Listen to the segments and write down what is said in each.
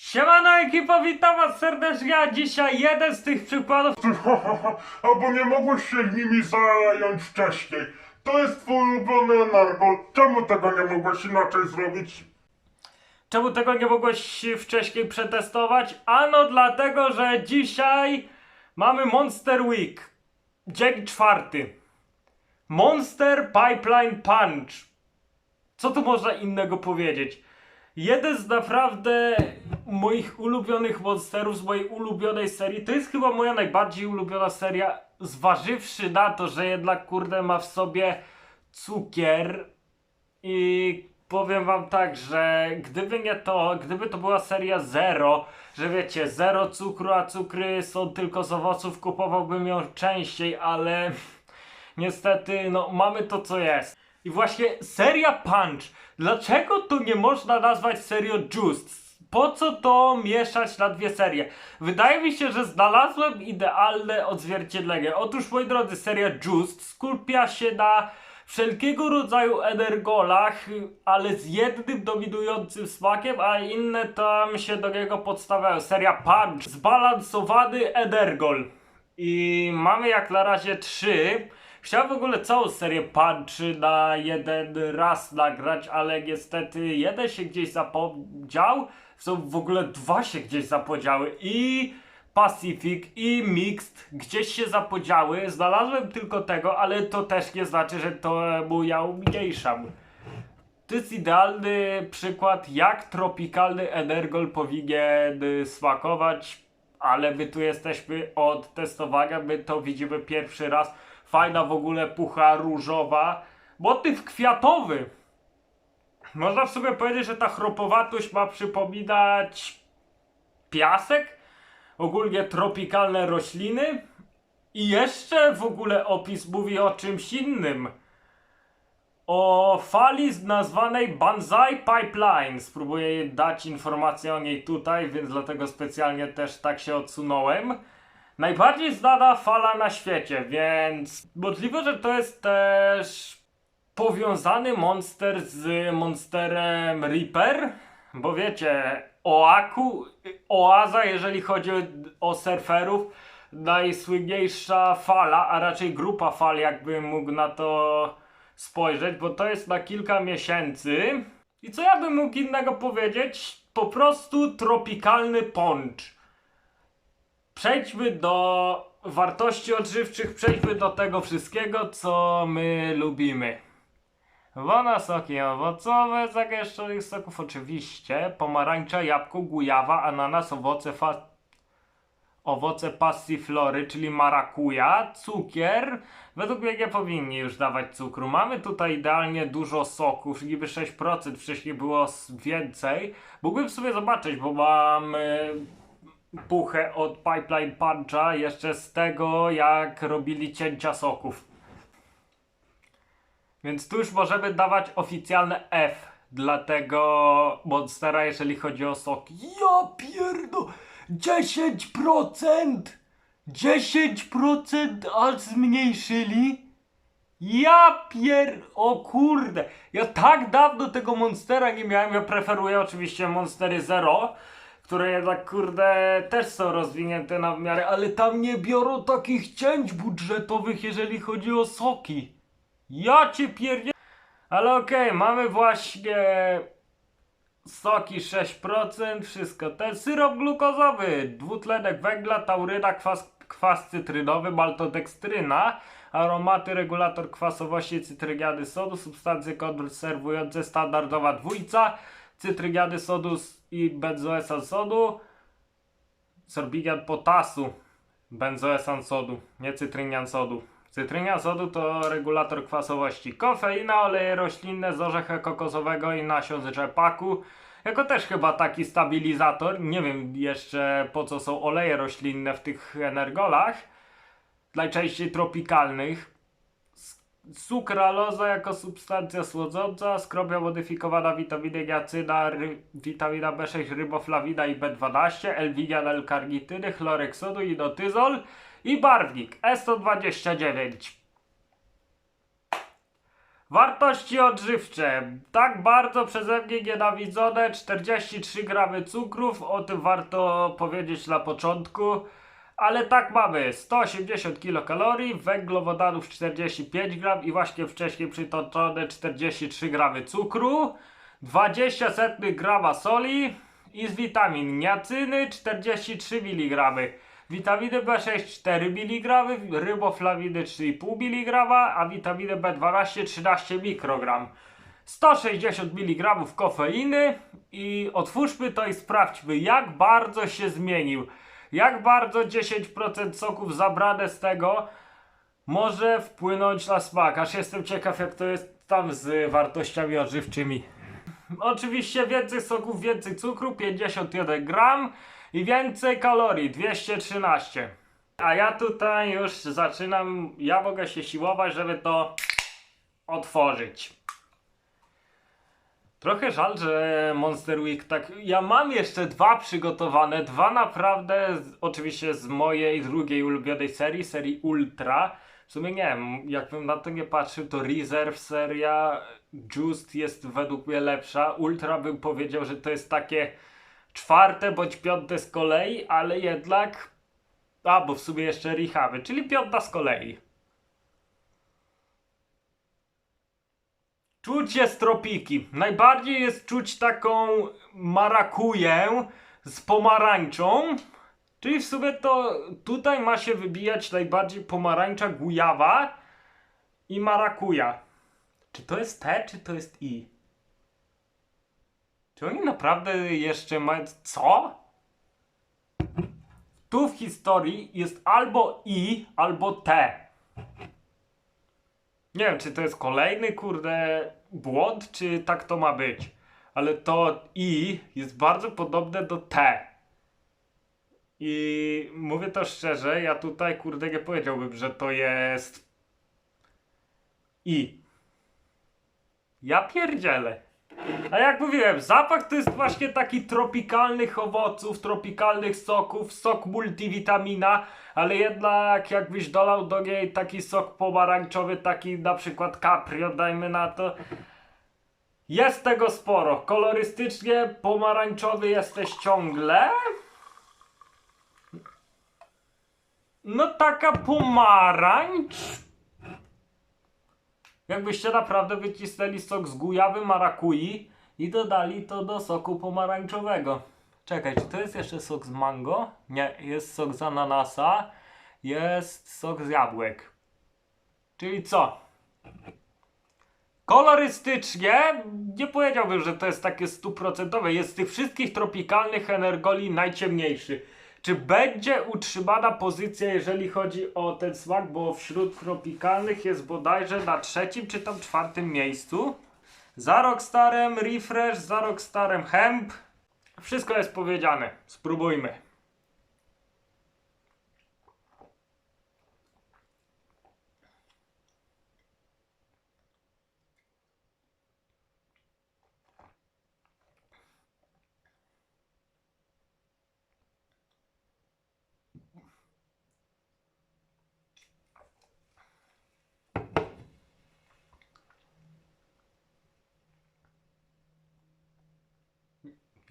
Siemano ekipa, witam was serdecznie, a dzisiaj jeden z tych przykładów Albo nie mogłeś się nimi zająć wcześniej. To jest twój ulubiony energol. Czemu tego nie mogłeś inaczej zrobić? Czemu tego nie mogłeś wcześniej przetestować? Ano dlatego, że dzisiaj mamy Monster Week. Dzień czwarty. Monster Pipeline Punch. Co tu można innego powiedzieć? Jeden z naprawdę moich ulubionych monsterów z mojej ulubionej serii. To jest chyba moja najbardziej ulubiona seria, zważywszy na to, że jednak kurde ma w sobie cukier i powiem wam tak, że gdyby nie to, gdyby to była seria zero, że wiecie, zero cukru, a cukry są tylko z owoców, kupowałbym ją częściej, ale niestety, no mamy to co jest. I właśnie seria Punch. Dlaczego tu nie można nazwać serią Just? Po co to mieszać na dwie serie? Wydaje mi się, że znalazłem idealne odzwierciedlenie. Otóż, moi drodzy, seria Just skupia się na wszelkiego rodzaju energolach, ale z jednym dominującym smakiem, a inne tam się do niego podstawiają. Seria Punch, zbalansowany energol. I mamy jak na razie trzy. Chciałem w ogóle całą serię Punch na jeden raz nagrać, ale niestety jeden się gdzieś zapodział. Są w ogóle dwa się gdzieś zapodziały i Pacific i Mixed gdzieś się zapodziały. Znalazłem tylko tego, ale to też nie znaczy, że to mu ja umniejszam. To jest idealny przykład, jak tropikalny energol powinien smakować, ale my tu jesteśmy od testowania, my to widzimy pierwszy raz. Fajna w ogóle pucha różowa, motyw kwiatowy. Można w sumie powiedzieć, że ta chropowatość ma przypominać piasek, ogólnie tropikalne rośliny i jeszcze w ogóle opis mówi o czymś innym o fali nazwanej Banzai Pipeline. Spróbuję dać informację o niej tutaj, więc dlatego specjalnie też tak się odsunąłem. Najbardziej znana fala na świecie, więc możliwe, że to jest też powiązany monster z monsterem Reaper, bo wiecie, Oaku, Oaza, jeżeli chodzi o surferów, najsłynniejsza fala, a raczej grupa fal, jakbym mógł na to spojrzeć, bo to jest na kilka miesięcy. I co ja bym mógł innego powiedzieć? Po prostu tropikalny poncz. Przejdźmy do wartości odżywczych, przejdźmy do tego wszystkiego, co my lubimy. Wona, soki owocowe, zagęszczonych soków oczywiście, pomarańcza, jabłko, gujawa, ananas, owoce fa owoce passiflory, czyli marakuja, cukier. Według mnie nie powinni już dawać cukru. Mamy tutaj idealnie dużo soków, niby 6%, wcześniej było więcej. Mógłbym sobie zobaczyć, bo mam y, puchę od Pipeline Puncha jeszcze z tego, jak robili cięcia soków. Więc tu już możemy dawać oficjalne F dla tego monstera, jeżeli chodzi o soki. Ja pierdo! 10%! 10% aż zmniejszyli? Ja pier... O kurde! Ja tak dawno tego Monstera nie miałem. Ja preferuję oczywiście Monstery Zero, które jednak kurde też są rozwinięte na w miarę, ale tam nie biorą takich cięć budżetowych, jeżeli chodzi o soki. Ja cię pierdzie... Ale okej, mamy właśnie soki 6%, wszystko ten syrop glukozowy, dwutlenek węgla, tauryna, kwas, kwas cytrynowy, maltodekstryna, aromaty, regulator kwasowości, cytrygiany sodu, substancje konserwujące, standardowa dwójca, cytrygiany sodu i benzoesan sodu, sorbigian potasu, benzoesan sodu, nie cytrynian sodu. Cytrynian sodu to regulator kwasowości. Kofeina, oleje roślinne z orzecha kokosowego i nasion z rzepaku. Jako też chyba taki stabilizator. Nie wiem jeszcze po co są oleje roślinne w tych energolach. Najczęściej tropikalnych. Sukraloza jako substancja słodząca, skrobia modyfikowana witaminy niacyna, witamina B6, ryboflawina i B12, L-winian, L-karnityny, chlorek sodu, inotyzol i barwnik E129. Wartości odżywcze. Tak bardzo przeze mnie nienawidzone 43 gramy cukrów, o tym warto powiedzieć na początku. Ale tak mamy 180 kilokalorii, węglowodanów 45 gram i właśnie wcześniej przytoczone 43 gramy cukru, 20 setnych grama soli i z witamin niacyny 43 mg, witaminy B6 4 mg, ryboflawiny 3,5 mg, a witaminy B12 13 mikrogram. 160 mg kofeiny i otwórzmy to i sprawdźmy jak bardzo się zmienił. Jak bardzo 10% soków zabrane z tego może wpłynąć na smak. Aż jestem ciekaw jak to jest tam z wartościami odżywczymi. Oczywiście więcej soków, więcej cukru, 51 gram i więcej kalorii, 213. A ja tutaj już zaczynam, ja mogę się siłować, żeby to otworzyć. Trochę żal, że Monster Week tak. Ja mam jeszcze dwa przygotowane, dwa naprawdę, oczywiście z mojej drugiej ulubionej serii, serii Ultra. W sumie nie wiem, jakbym na to nie patrzył, to Reserve seria Just jest według mnie lepsza. Ultra bym powiedział, że to jest takie czwarte bądź piąte z kolei, ale jednak. A, bo w sumie jeszcze Rehaby, czyli piąta z kolei. Czuć jest tropiki. Najbardziej jest czuć taką marakuję z pomarańczą. Czyli w sumie to tutaj ma się wybijać najbardziej pomarańcza gujawa i marakuja. Czy to jest T, czy to jest I? Czy oni naprawdę jeszcze mają... Co? Tu w historii jest albo I, albo T. Nie wiem, czy to jest kolejny, kurde, błąd, czy tak to ma być. Ale to I jest bardzo podobne do T. I mówię to szczerze, ja tutaj, kurde, nie powiedziałbym, że to jest I. Ja pierdzielę. A jak mówiłem, zapach to jest właśnie taki tropikalnych owoców, tropikalnych soków, sok multivitamina, ale jednak jakbyś dolał do niej taki sok pomarańczowy, taki na przykład Caprio, dajmy na to. Jest tego sporo. Kolorystycznie pomarańczowy jesteś ciągle. No taka pomarańcz. Jakbyście naprawdę wycisnęli sok z gujawy marakui i dodali to do soku pomarańczowego. Czekaj, czy to jest jeszcze sok z mango? Nie, jest sok z ananasa, jest sok z jabłek. Czyli co? Kolorystycznie nie powiedziałbym, że to jest takie stuprocentowe. Jest z tych wszystkich tropikalnych energoli najciemniejszy. Czy będzie utrzymana pozycja, jeżeli chodzi o ten smak, bo wśród tropikalnych jest bodajże na trzecim czy tam czwartym miejscu. Za Rockstarem Refresh, za Rockstarem Hemp. Wszystko jest powiedziane. Spróbujmy.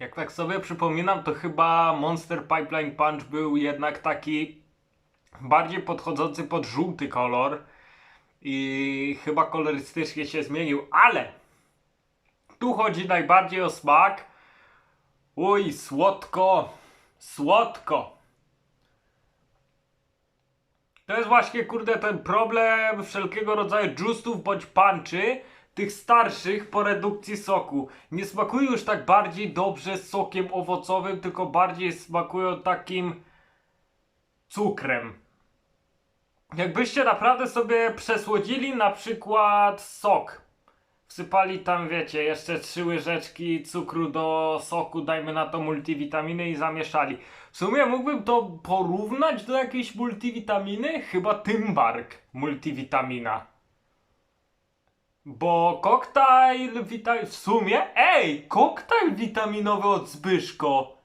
Jak tak sobie przypominam, to chyba Monster Pipeline Punch był jednak taki bardziej podchodzący pod żółty kolor i chyba kolorystycznie się zmienił, ale tu chodzi najbardziej o smak. Uj, słodko, słodko. To jest właśnie, kurde, ten problem wszelkiego rodzaju justów bądź punchy, tych starszych po redukcji soku. Nie smakują już tak bardziej dobrze sokiem owocowym, tylko bardziej smakują takim cukrem. Jakbyście naprawdę sobie przesłodzili na przykład sok. Wsypali tam, wiecie, jeszcze trzy łyżeczki cukru do soku, dajmy na to multivitaminy i zamieszali. W sumie mógłbym to porównać do jakiejś multivitaminy? Chyba Tymbark multivitamina. Bo koktajl witaminowy. W sumie, ej, koktajl witaminowy od Zbyszko.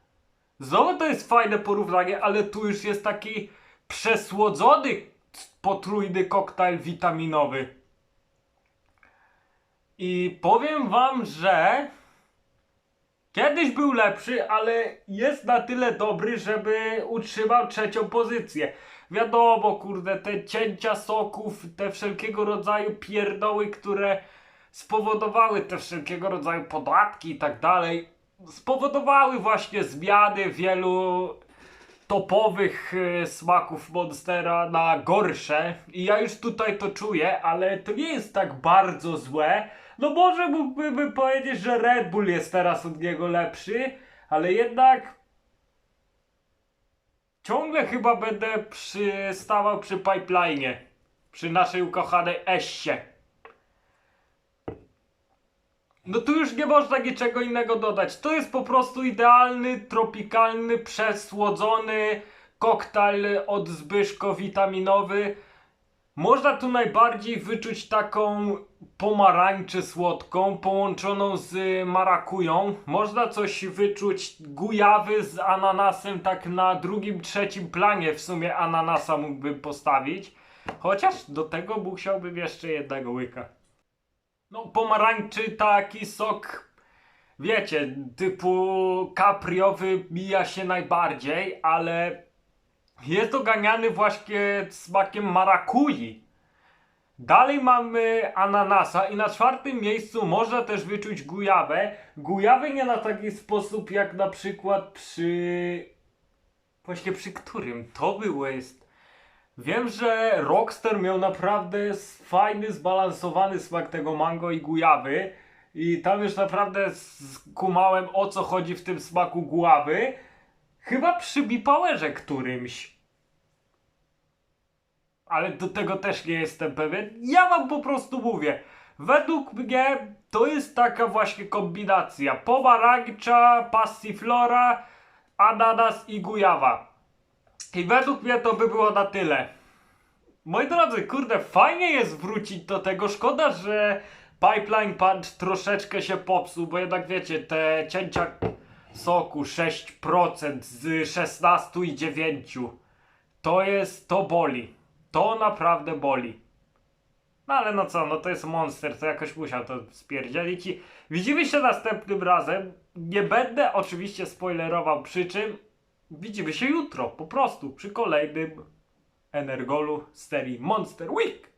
Znowu to jest fajne porównanie, ale tu już jest taki przesłodzony potrójny koktajl witaminowy. I powiem wam, że kiedyś był lepszy, ale jest na tyle dobry, żeby utrzymał trzecią pozycję. Wiadomo, kurde, te cięcia soków, te wszelkiego rodzaju pierdoły, które spowodowały te wszelkiego rodzaju podatki i tak dalej, spowodowały właśnie zmiany wielu topowych e, smaków Monstera na gorsze i ja już tutaj to czuję, ale to nie jest tak bardzo złe. No może mógłbym powiedzieć, że Red Bull jest teraz od niego lepszy, ale jednak ciągle chyba będę przystawał przy pipeline, przy naszej ukochanej Essie. No tu już nie można niczego innego dodać. To jest po prostu idealny, tropikalny, przesłodzony koktajl od Zbyszko witaminowy. Można tu najbardziej wyczuć taką pomarańczę słodką połączoną z marakują. Można coś wyczuć gujawy z ananasem tak na drugim, trzecim planie w sumie ananasa mógłbym postawić. Chociaż do tego musiałbym jeszcze jednego łyka. No, pomarańczy taki sok, wiecie, typu kapriowy mija się najbardziej, ale jest oganiany właśnie smakiem marakui. Dalej mamy ananasa i na czwartym miejscu można też wyczuć gujawę. Gujawę nie na taki sposób jak na przykład przy... Właśnie przy którym? To było jest... Wiem, że Rockstar miał naprawdę fajny, zbalansowany smak tego mango i gujawy. I tam już naprawdę skumałem o co chodzi w tym smaku guławy. Chyba przy Bipowerze którymś. Ale do tego też nie jestem pewien. Ja wam po prostu mówię. Według mnie to jest taka właśnie kombinacja. Pomarańcza, passiflora, ananas i gujawa. I według mnie to by było na tyle. Moi drodzy, kurde, fajnie jest wrócić do tego. Szkoda, że Pipeline Punch troszeczkę się popsuł, bo jednak wiecie, te cięcia soku 6% z 16 i 9 to jest, to boli. To naprawdę boli. No ale no co, no to jest monster, to jakoś musiał to spierdzielić i widzimy się następnym razem. Nie będę oczywiście spoilerował przy czym. Widzimy się jutro, po prostu, przy kolejnym Energolu z serii Monster Week.